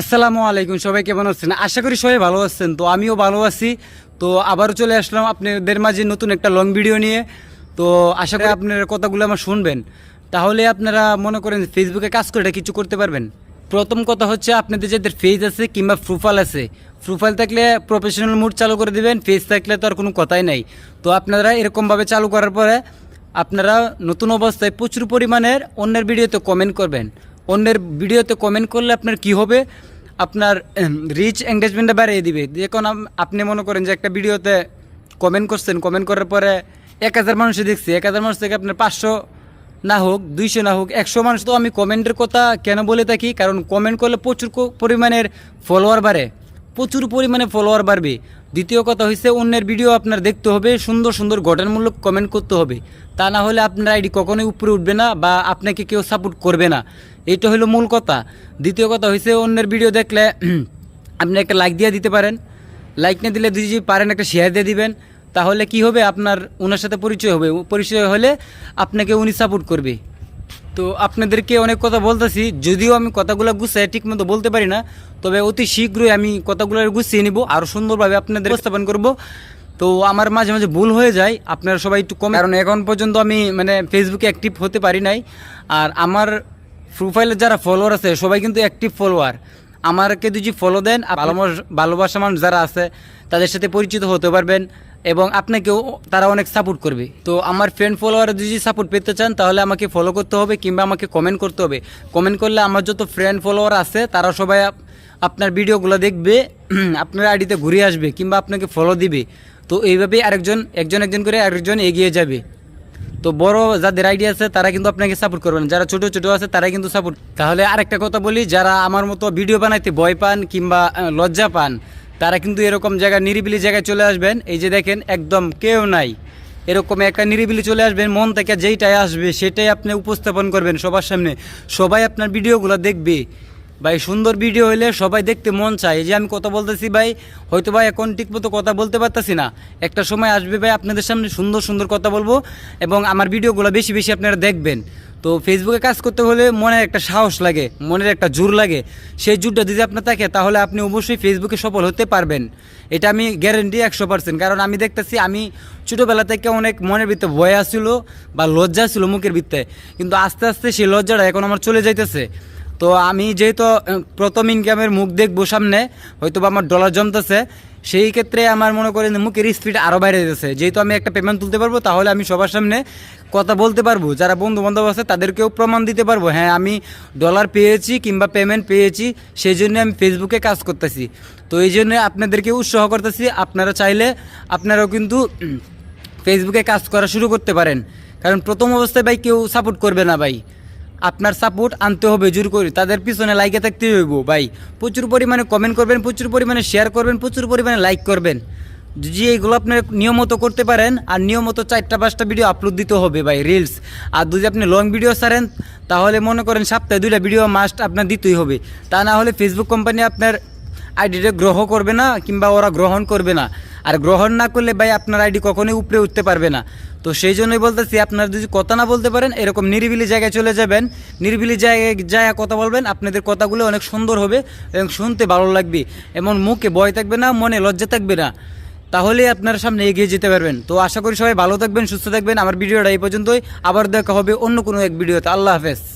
আসসালামু আলাইকুম, সবাই কেমন আছেন? আশা করি সবাই ভালো আছেন, তো আমিও ভালো আছি। তো আবারও চলে আসলাম আপনাদের মাঝে নতুন একটা লং ভিডিও নিয়ে। তো আশা করি আপনার কথাগুলো আমার শুনবেন। তাহলে আপনারা মনে করেন ফেসবুকে কাজ করে এটা কিছু করতে পারবেন। প্রথম কথা হচ্ছে আপনাদের যাদের ফেজ আছে কিংবা প্রোফাইল আছে প্রোফাইল থাকলে প্রফেশনাল মুড চালু করে দিবেন ফেজ থাকলে তো আর কোনো কথাই নাই। তো আপনারা এরকমভাবে চালু করার পরে আপনারা নতুন অবস্থায় প্রচুর পরিমাণের অন্যের ভিডিওতে কমেন্ট করবেন। অন্যের ভিডিওতে কমেন্ট করলে আপনার কি হবে? আপনার রিচ এঙ্গেজমেন্টটা বাড়িয়ে দিবে। আম- আপনি মনে করেন যে একটা ভিডিওতে কমেন্ট করছেন। কমেন্ট করার পরে এক হাজার মানুষে দেখছি। এক হাজার মানুষ থেকে আপনার পাঁচশো না হোক, দুইশো না হোক, একশো মানুষ তো আমি কমেন্টের কথা কেন বলে থাকি? কারণ কমেন্ট করলে প্রচুর পরিমাণের ফলোয়ার বাড়ে। প্রচুর পরিমাণে ফলোয়ার বাড়বে। দ্বিতীয় কথা হচ্ছে অন্যের ভিডিও আপনার দেখতে হবে, সুন্দর সুন্দর গঠনমূলক কমেন্ট করতে হবে। তা না হলে আপনার আইডি কখনোই উপরে উঠবে না বা আপনাকে কেউ সাপোর্ট করবে না। এইটা হলো মূল কথা। দ্বিতীয় কথা হচ্ছে অন্যের ভিডিও দেখলে আপনি একটা লাইক দিয়ে দিতে পারেন। লাইক না দিলে যদি পারেন একটা শেয়ার দিয়ে দিবেন, তাহলে কি হবে? আপনার ওনার সাথে পরিচয় হবে। পরিচয় হলে আপনাকে উনি সাপোর্ট করবে। তো আপনাদেরকে অনেক কথা বলতেছি, যদিও আমি কথাগুলো গুছিয়ে ঠিক মতো বলতে পারি না, তবে অতি শীঘ্রই আমি কথাগুলো গুছিয়ে নিব আরও সুন্দরভাবে আপনাদের উপস্থাপন করব। তো আমার মাঝে মাঝে ভুল হয়ে যায়, আপনারা সবাই একটু কম কারণ এখন পর্যন্ত আমি মানে ফেসবুকে অ্যাক্টিভ হতে পারি নাই, আর আমার প্রোফাইলে যারা ফলোয়ার আছে, সবাই কিন্তু অ্যাক্টিভ ফলোয়ার আমাকে যদি ফলো দেন ভালোবাসা মানুষ যারা আছে, তাদের সাথে পরিচিত হতে পারবেন। এবং আপনাকেও তারা অনেক সাপোর্ট করবে। তো আমার ফ্রেন্ড ফলোয়ার যদি সাপোর্ট পেতে চান, তাহলে আমাকে ফলো করতে হবে কিংবা আমাকে কমেন্ট করতে হবে। কমেন্ট করলে আমার যত ফ্রেন্ড ফলোয়ার আছে, তারা সবাই আপনার ভিডিওগুলো দেখবে, আপনার আইডিতে ঘুরে আসবে কিংবা আপনাকে ফলো দিবে। তো এইভাবেই আরেকজন, একজন একজন করে আরেকজন এগিয়ে যাবে। তো বড় যাদের আইডিয়া আছে, তারা কিন্তু আপনাকে সাপোর্ট করবেন যারা ছোট ছোট আছে তারা কিন্তু সাপোর্ট তাহলে আরেকটা কথা বলি, যারা আমার মতো ভিডিও বানাইতে ভয় পান কিংবা লজ্জা পান তারা কিন্তু এরকম জায়গায়, নিরিবিলি জায়গায় চলে আসবেন। এই যে দেখেন, একদম কেউ নাই। এরকম একটা নিরিবিলি চলে আসবেন, মন থেকে যেইটাই আসবে সেটাই আপনি উপস্থাপন করবেন সবার সামনে। সবাই আপনার ভিডিওগুলো দেখবে। ভাই, সুন্দর ভিডিও হইলে সবাই দেখতে মন চায়। এই যে আমি কথা বলতেছি ভাই, হয়তো ভাই এখন ঠিক মতো কথা বলতে পারতেছি না। একটা সময় আসবে ভাই, আপনাদের সামনে সুন্দর সুন্দর কথা বলব এবং আমার ভিডিওগুলো বেশি বেশি আপনারা দেখবেন। তো ফেসবুকে কাজ করতে হলে মনের একটা সাহস লাগে, মনের একটা জোর লাগে। সেই জোরটা যদি আপনার থাকে, তাহলে আপনি অবশ্যই ফেসবুকে সফল হতে পারবেন। এটা আমি গ্যারেন্টি একশো পার্সেন্ট কারণ আমি দেখতেছি আমি ছোটোবেলা থেকে অনেক মনের ভিতরে ভয় আসছিল বা লজ্জা ছিল মুখের ভিত্তে কিন্তু আস্তে আস্তে সেই লজ্জাটা এখন আমার চলে যাইতেছে। তো আমি যেহেতু প্রথম ইনকামের মুখ দেখব সামনে হয়তো বা আমার ডলার জমতেছে। সেই ক্ষেত্রে আমার মনে করেন মুখের স্পিড আরও বাইরে যেতেছে যেহেতু আমি একটা পেমেন্ট তুলতে পারব, তাহলে আমি সবার সামনে কথা বলতে পারব। যারা বন্ধু বান্ধব আছে, তাদেরকেও প্রমাণ দিতে পারব। হ্যাঁ আমি ডলার পেয়েছি কিংবা পেমেন্ট পেয়েছি সেই জন্য আমি ফেসবুকে কাজ করতেছি। তো এই জন্য আপনাদেরকে উৎসাহ করতেছি, আপনারা চাইলে আপনারাও কিন্তু ফেসবুকে কাজ করা শুরু করতে পারেন। কারণ প্রথম অবস্থায় ভাই কেউ সাপোর্ট করবে না ভাই। আপনার সাপোর্ট আনতে হবে, জোর করে। তাদের পিছনে লাইকে থাকতে হইব, ভাই। প্রচুর পরিমাণে কমেন্ট করবেন, প্রচুর পরিমাণে শেয়ার করবেন, প্রচুর পরিমাণে লাইক করবেন। যদি এইগুলো আপনার নিয়মিত করতে পারেন, আর নিয়মিত চারটা পাঁচটা ভিডিও আপলোড দিতে হবে, ভাই রিলস আর যদি আপনি লং ভিডিও সারেন তাহলে মনে করেন সপ্তাহে দুইটা ভিডিও মাস্ট আপনার দিতেই হবে। তা না হলে ফেসবুক কোম্পানি আপনার আইডিটা গ্রহ করবে না কিংবা ওরা গ্রহণ করবে না। আর গ্রহণ না করলে ভাই আপনার আইডি কখনোই উপরে উঠতে পারবে না। তো সেই জন্যই বলতেছি, আপনারা যদি কথা না বলতে পারেন, এরকম নিরিবিলি জায়গায় চলে যাবেন। নিরিবিলি জায়গায় জায়গা কথা বলবেন, আপনাদের কথাগুলো অনেক সুন্দর হবে এবং শুনতে ভালো লাগবে। এমন মুখে ভয় থাকবে না, মনে লজ্জা থাকবে না। তাহলে আপনার সামনে এগিয়ে যেতে পারবেন। তো আশা করি সবাই ভালো থাকবেন, সুস্থ থাকবেন। আমার ভিডিওটা এই পর্যন্তই। আবার দেখা হবে অন্য কোনো এক ভিডিওতে। আল্লাহ হাফেজ।